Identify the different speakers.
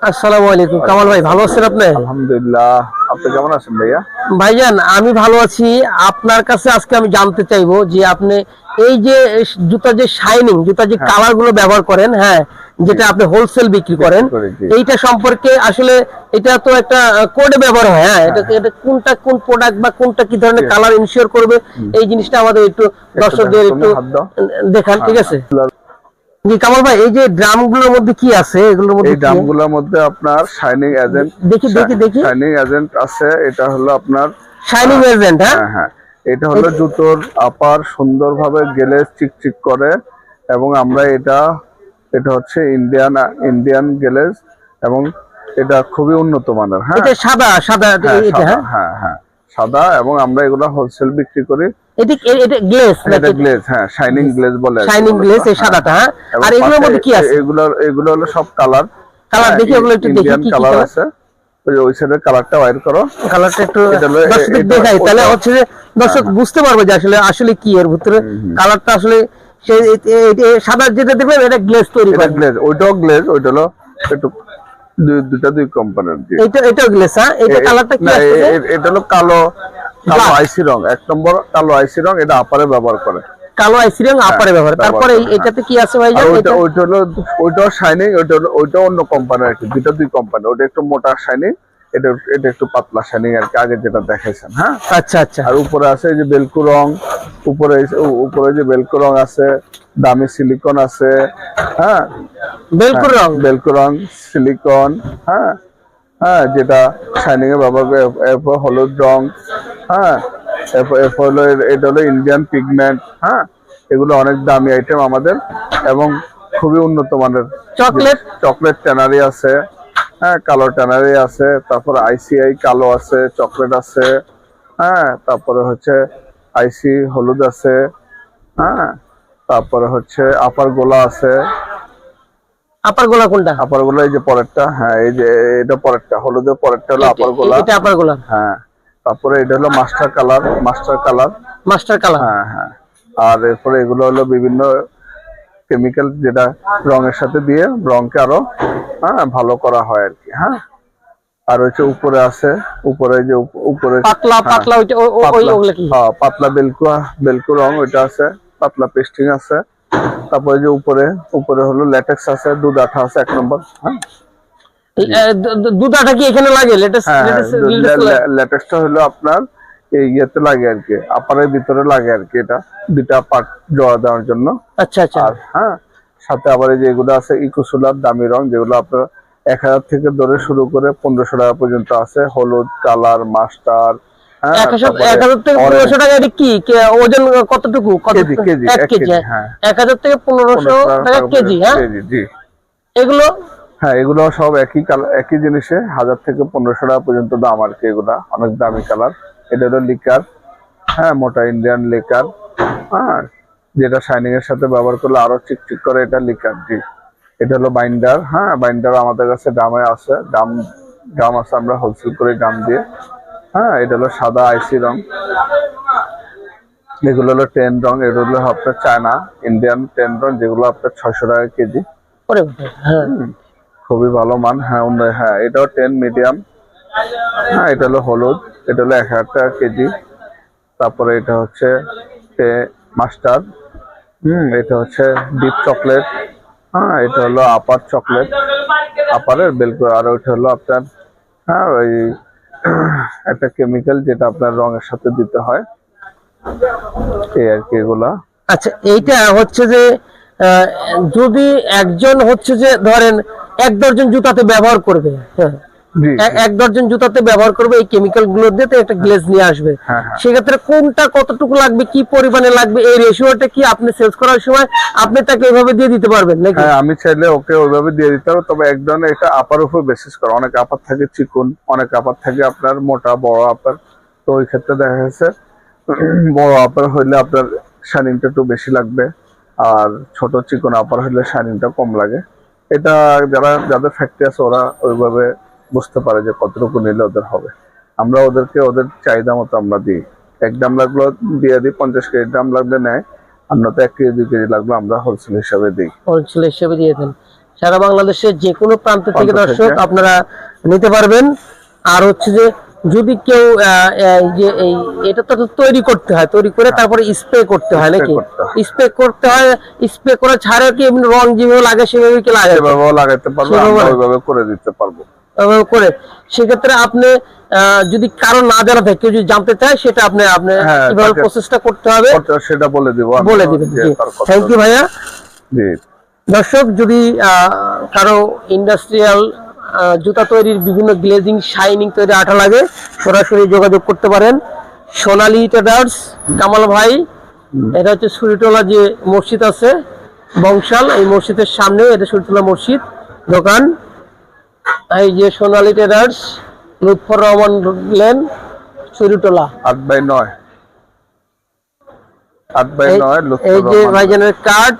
Speaker 1: আসসালামু আলাইকুম। কামাল ভাই ভালো আছেন আপনি?
Speaker 2: আলহামদুলিল্লাহ। আপনি কেমন আছেন ভাইয়া?
Speaker 1: ভাইজান আমি ভালো আছি। আপনার কাছে আজকে আমি জানতে চাইব যে আপনি এই যে জুতা যে শাইনিং জুতা যে
Speaker 2: হ্যাঁ।
Speaker 1: কালারগুলো ব্যবহার করেন হ্যাঁ যেটা আপনি হোলসেল বিক্রি করেন এইটা সম্পর্কে আসলে এটা তো একটা কোডে ব্যবহার হয় হ্যাঁ এটা এটা কোনটা কোন প্রোডাক্ট বা কোনটা কি ধরনের কালার ইনশিওর করবে এই জিনিসটা আমাদের একটু দর্শকদের একটু। দেখান ঠিক আছে? জি কামাল ভাই এই যে ড্রামগুলোর মধ্যে কি আছে? এগুলোর মধ্যে
Speaker 2: এই
Speaker 1: কি?
Speaker 2: মধ্যে আপনার শাইনিং এজেন্ট
Speaker 1: দেখি, দেখি, দেখি।
Speaker 2: শাইনিং এজেন্ট আছে এটা হলো আপনার
Speaker 1: শাইনিং এজেন্ট হ্যাঁ?
Speaker 2: হ্যাঁ হ্যাঁ। এটা হলো জুতোর আপার সুন্দরভাবে গেলে চিকচিক করে এবং আমরা এটা এটা হচ্ছে ইন্ডিয়ান ইন্ডিয়ান গেলেজ এবং এটা খুবই উন্নত মানের হ্যাঁ?
Speaker 1: এটা সাদা সাদা
Speaker 2: হ্যাঁ,
Speaker 1: এটা হ্যাঁ?
Speaker 2: হ্যাঁ হ্যাঁ। সাদা এবং আমরা এগুলো হোলসেল বিক্রি করি।
Speaker 1: এটা এটা
Speaker 2: এটা গ্লেজ হ্যাঁ শাইনিং গ্লেজ বলে
Speaker 1: শাইনিং
Speaker 2: বলে।
Speaker 1: এই সাদাটা আর এগুলোর মধ্যে কি আছে?
Speaker 2: এগুলো এগুলো হলো সব কালার
Speaker 1: Colour দেখি ওগুলো একটু দেখি, কি কি
Speaker 2: কালার আছে। ওই সাইডের কালারটা বাইর করো।
Speaker 1: কালারটা একটু দর্শক দেখাই তাহলে হচ্ছে যে দর্শক বুঝতে পারবে যে আসলে আসলে কি এর ভিতরে কালারটা আসলে সাদা যেটা দেখবেন এটা গ্লেস তৈরি
Speaker 2: এটা
Speaker 1: করে।
Speaker 2: গ্লেজ ওইটাও গ্লেজ ওইটা হলো একটু দুই- দুইটা দুই কোম্পানির
Speaker 1: এটা এটাও গ্লেস হ্যাঁ? এটা কালারটা কি
Speaker 2: এটা হলো কালো কালো আইসি রং এক নম্বর কালো আইসি রং এটা আপারে ব্যবহার করে।
Speaker 1: কালো আইসি রং আপারে ব্যবহার
Speaker 2: ব্যবহার
Speaker 1: তারপরে
Speaker 2: হ্যাঁ।
Speaker 1: এটাতে কি আছে ভাই
Speaker 2: ওইটা ওইটা হলো ওইটাও শাইনিং ওইটা হলো ওইটা অন্য কোম্পানি আর কি দুই কোম্পানি ওটা একটু মোটা শাইনিং এটা এটা একটু পাতলা শাইনিং আর কি আগে যেটা দেখাইছেন হ্যাঁ?
Speaker 1: আচ্ছা আচ্ছা।
Speaker 2: আর উপরে আছে যে বেলকু রং উপরে উপরে যে বেলকু রং আছে দামি সিলিকন আছে হ্যাঁ?
Speaker 1: বেলকুর রং?
Speaker 2: বেলকু রং সিলিকন হ্যাঁ? হ্যাঁ যেটা শাইনিং এ ব্যবহার করে এরপর হলুদ রং হ্যাঁ এরপর হলো এটা হলো ইন্ডিয়ান পিগমেন্ট হ্যাঁ এগুলো অনেক দামি আইটেম আমাদের এবং খুবই উন্নত মানের।
Speaker 1: চকলেট
Speaker 2: চকলেট ট্যানারি আছে হ্যাঁ কালো ট্যানারি আছে তারপর আইসিআই কালো আছে চকলেট আছে হ্যাঁ তারপরে হচ্ছে আইসি হলুদ আছে হ্যাঁ তারপরে হচ্ছে আপার গোলা আছে।
Speaker 1: আপার গোলা কোনটা?
Speaker 2: আপার গোলা এই যে পরেরটা হ্যাঁ এই যে এটা পরেরটা হলুদের পরেরটা হলো আপার গোলা
Speaker 1: এটা আপার গোলা
Speaker 2: হ্যাঁ তারপরে এটা হলো master colour master colour.
Speaker 1: Master colour.
Speaker 2: হ্যাঁ হ্যাঁ। আর এরপরে এগুলো হলো বিভিন্ন কেমিক্যাল যেটা রঙের সাথে দিয়ে রংকে আরও হ্যাঁ ভালো করা হয় আর কি হ্যাঁ। আর হচ্ছে উপরে আছে উপরে যে উপরে
Speaker 1: পাতলা
Speaker 2: হ্যাঁ,
Speaker 1: পাতলা ওইটা কি?
Speaker 2: হ্যাঁ, পাতলা বেলকু বেলকু রং ওইটা আছে পাতলা পেস্টিং আছে। তারপরে যে উপরে উপরে হলো ল্যাটেক্স আছে দুধ আঠা আছে এক নম্বর হ্যাঁ।
Speaker 1: দুটাটা কি এখানে লাগে? লেটেস্ট
Speaker 2: হ্যাঁ হলো আপনার ইয়েতে লাগে আর কি আপারের ভিতরে লাগে আর কি এটা দুটা পার্ট জোড়া দেওয়ার জন্য।
Speaker 1: আচ্ছা আচ্ছা।
Speaker 2: আর হ্যাঁ সাথে আবার এই যে আছে ইকোসোলার দামি রং যেগুলো আপনার এক হাজার থেকে ধরে শুরু করে পনেরোশো টাকা পর্যন্ত আছে হলুদ কালার মাস্টার হ্যাঁ
Speaker 1: এক হাজার
Speaker 2: তারপরে
Speaker 1: এক হাজার থেকে পনেরোশো টাকা কি? ওজন কতটুকু?
Speaker 2: কেজি, কেজি,
Speaker 1: এক
Speaker 2: এক
Speaker 1: কেজি।
Speaker 2: কেজি।
Speaker 1: এক হাজার থেকে পনেরোশো
Speaker 2: 1500
Speaker 1: টাকা
Speaker 2: টাকা
Speaker 1: কেজি
Speaker 2: কেজি, জি।
Speaker 1: এগুলো
Speaker 2: হ্যাঁ এগুলো সব একই কালার একই জিনিসে হাজার থেকে পনেরোশো টাকা পর্যন্ত দাম আর কি এগুলা। অনেক দামি কালার এটা হলো লিকার হ্যাঁ মোটা ইন্ডিয়ান লিকার হ্যাঁ যেটা শাইনিং এর সাথে ব্যবহার করলে আরও চিকচিক করে এটা লিকার জি। এটা হলো বাইন্ডার হ্যাঁ বাইন্ডার আমাদের কাছে দামে আছে। দাম দাম আছে আমরা হোলসেল করে দাম দিয়ে। হ্যাঁ এটা হলো সাদা আইসি রং। এগুলো হলো টেন রং। এগুলো হলো আপনার চায়না ইন্ডিয়ান টেন রং যেগুলো আপনার ছয়শো টাকা কেজি।
Speaker 1: হ্যাঁ।
Speaker 2: খুবই ভালো মান। হ্যাঁ হ্যাঁ এটাও টেন মিডিয়াম হ্যাঁ এটা হলো হলুদ, এটা হলো এক হাজার টাকা কেজি। তারপরে এটা হচ্ছে মাস্টার হুম, এটা হচ্ছে ডিপ চকলেট হ্যাঁ এটা হলো আপার চকলেট আপারের বেলকু আর ওইটা হলো আপনার হ্যাঁ ওই একটা কেমিক্যাল যেটা আপনার রঙের সাথে দিতে হয়। এই আর কি এগুলা।
Speaker 1: আচ্ছা এইটা হচ্ছে যে যদি একজন হচ্ছে যে, ধরেন এক দর্জন জুতাতে ব্যবহার করবে হ্যাঁ। এক দর্জন জুতাতে ব্যবহার করবে এই কেমিক্যালগুলো দিয়ে একটা গ্লেজ নিয়ে আসবে।
Speaker 2: হ্যাঁ, হ্যাঁ।
Speaker 1: সেক্ষেত্রে কোনটা কতটুকু লাগবে কি পরিমাণে লাগবে এই রেশিওটা কি আপনি সেলস করার সময় আপনি তাকে এইভাবে দিয়ে দিতে পারবেন নাকি?
Speaker 2: হ্যাঁ আমি চাইলে ওকে ওইভাবে দিয়ে দিতে হবে তবে এক ধরনের এটা আপার উপর বেসিস করে। অনেক আপার থাকে চিকুন অনেক আপার থাকে আপনার মোটা বড় আপার তো ওই ক্ষেত্রে দেখা গেছে বড় আপার হইলে আপনার শাইনিংটা একটু বেশি লাগবে আর ছোট চিকন আপার হইলে শাইনিংটা কম লাগে। এটা যারা যাদের ফ্যাক্টরি আছে ওরা ওইভাবে বুঝতে পারে যে কতটুকু নিলে ওদের হবে। আমরা ওদেরকে ওদের চাহিদা মতো আমরা দিই। এক দাম লাগল দিয়ে দিই পঞ্চাশ কেজি দাম লাগলে নেয়। আর নয়তো এক কেজি দুই কেজি লাগল আমরা হোলসেল হিসাবে দিই।
Speaker 1: হোলসেল হিসেবে দিয়ে দেন। সারা বাংলাদেশের যে কোনো প্রান্ত থেকে। দর্শক
Speaker 2: থেকে।
Speaker 1: আপনারা নিতে পারবেন। আর হচ্ছে যে যদি কেউ যে এটা তো তৈরি করতে হয় তৈরি করে তারপরে স্প্রে করতে হয় নাকি?
Speaker 2: হয়।
Speaker 1: স্প্রে করতে হয় স্প্রে করা ছাড়া কি এমনি রং যেভাবে লাগে সেভাবে কি লাগে
Speaker 2: পারব?
Speaker 1: সেভাবে
Speaker 2: আমরা
Speaker 1: লাগাই-
Speaker 2: ওইভাবে করে দিতে পারব।
Speaker 1: করে। সেক্ষেত্রে আপনি যদি কারও না জানা থাকে কেউ যদি জানতে চায় সেটা আপনি আপনি
Speaker 2: হ্যাঁ,
Speaker 1: কীভাবে প্রসেসটা করতে হবে।
Speaker 2: সেটা বলে দিব
Speaker 1: বলে দিবেন থ্যাংক ইউ ভাইয়া। দর্শক যদি আহ, কারও ইন্ডাস্ট্রিয়াল জুতা তৈরির বিভিন্ন গ্লেজিং শাইনিং তৈরি আঠা লাগে। সরাসরি যোগাযোগ করতে পারেন। সোনালী ট্রেডার্স কামাল ভাই এটা হচ্ছে সুরিটোলা যে মসজিদ আছে বংশাল। এই মসজিদের সামনে এটা সুরিটোলা মসজিদ দোকান। এই যে সোনালি ট্রেডার্স লুৎফর রহমান লেন সুরিটোলা।
Speaker 2: আট বাই নয়। আট বাই নয়
Speaker 1: এই যে ভাইজানের কার্ড